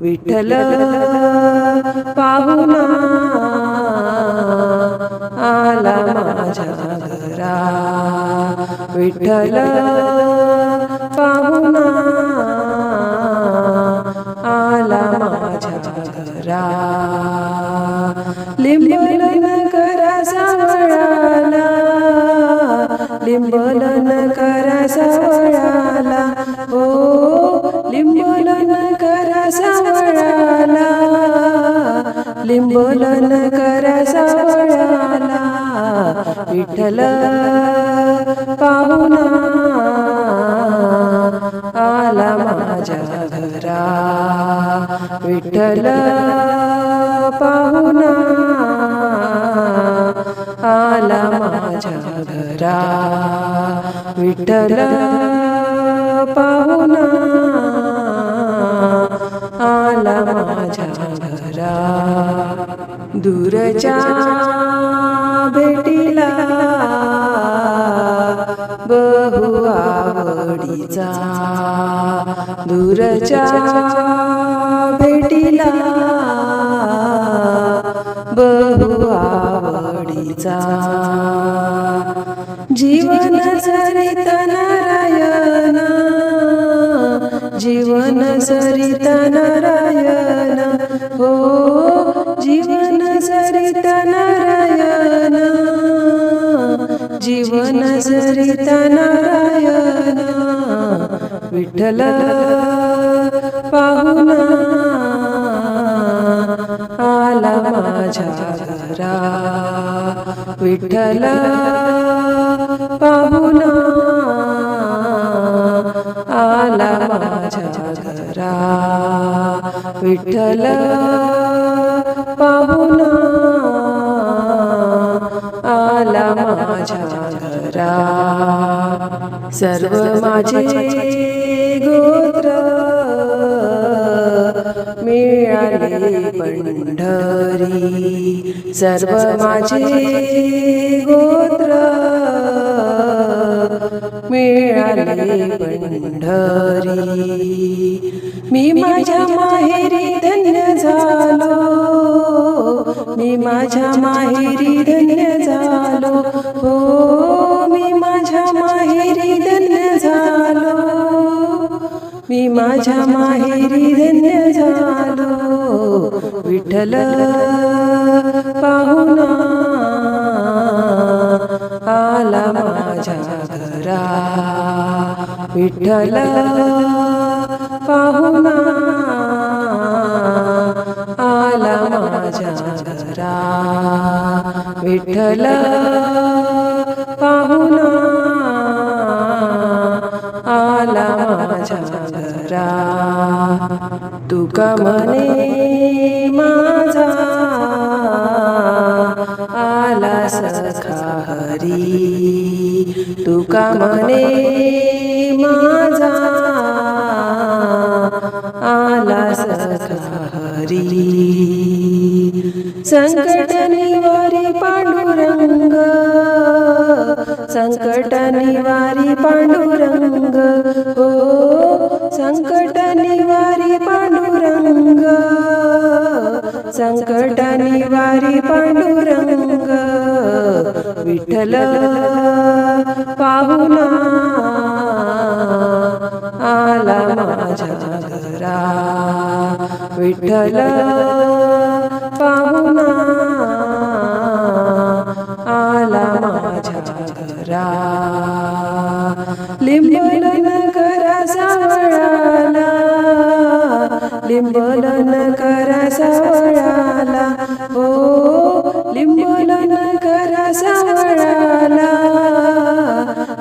विठ्ठल पाहुणा आला माझ्या घरा. विठ्ठल पाहुणा आला माझ्या घरा. लिंबलन करा सावळाला लिंबलन करा सावळा लिंबलन करा सावळाला विठ्ठल पाहुणा आला माझ्या घरा. विठ्ठल पाहुणा आला माझ्या घरा. विठ्ठल पाहुणा आला माझ्या घरा. दूरच्या भेटीला बहु आवडीचा. दूरच्या भेटीला बहु आवडीचा. जीवन सरित नारायण. जीवन सरित नारायण. हो जीवन सरित नारायण. जीवन सरित नारायण. विठ्ठल पाहुणा आला माझ्या घरा. विठ्ठल पाहुणा आला माझ्या घरा. विठ्ठल पाहुणा आला माझ्या घरा. सर्व माझे गोत्र मिळाले पंढरी. सर्व माझे गोत्र आले पंढरी मी माझ्या माहेरी धन्य झालो. मी माझ्या माहेरी धन्य झालो. हो मी माझ्या माहेरी धन्य झालो. मी माझ्या माहेरी धन्य झालो. विठ्ठल पाहुणा आला माझ्या घरा विठ्ठल पाहुणा आला माझ्या घरा. विठ्ठल पाहुणा आला माझ्या घरा. तुका म्हणे माझा आला सखा हरी तुका म्हणे माझा आला सखा हरी संकट निवारी पांडुरंग संकट निवारी पांडुरंग हो संकट निवारी पांडुरंग. संकट निवारी पांडुरंग विठ्ठल पाहुणा आला माझ्या घरा. विठ्ठल पाहुणा आला माझ्या घरा. लिंबू करा सावळाला लिंबलन करा सावळाला हो लिंबलन करा सावळाला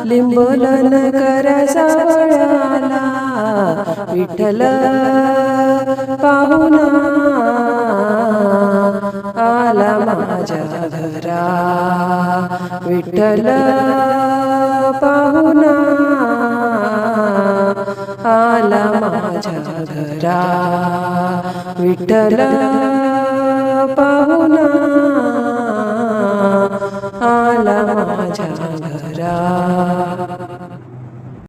लिंबलन करा सावळाला विठ्ठल पाहुणा आला माझ्या घरा विठ्ठल पाहुना आला माझ्या घरा. विठ्ठल पाहुना आला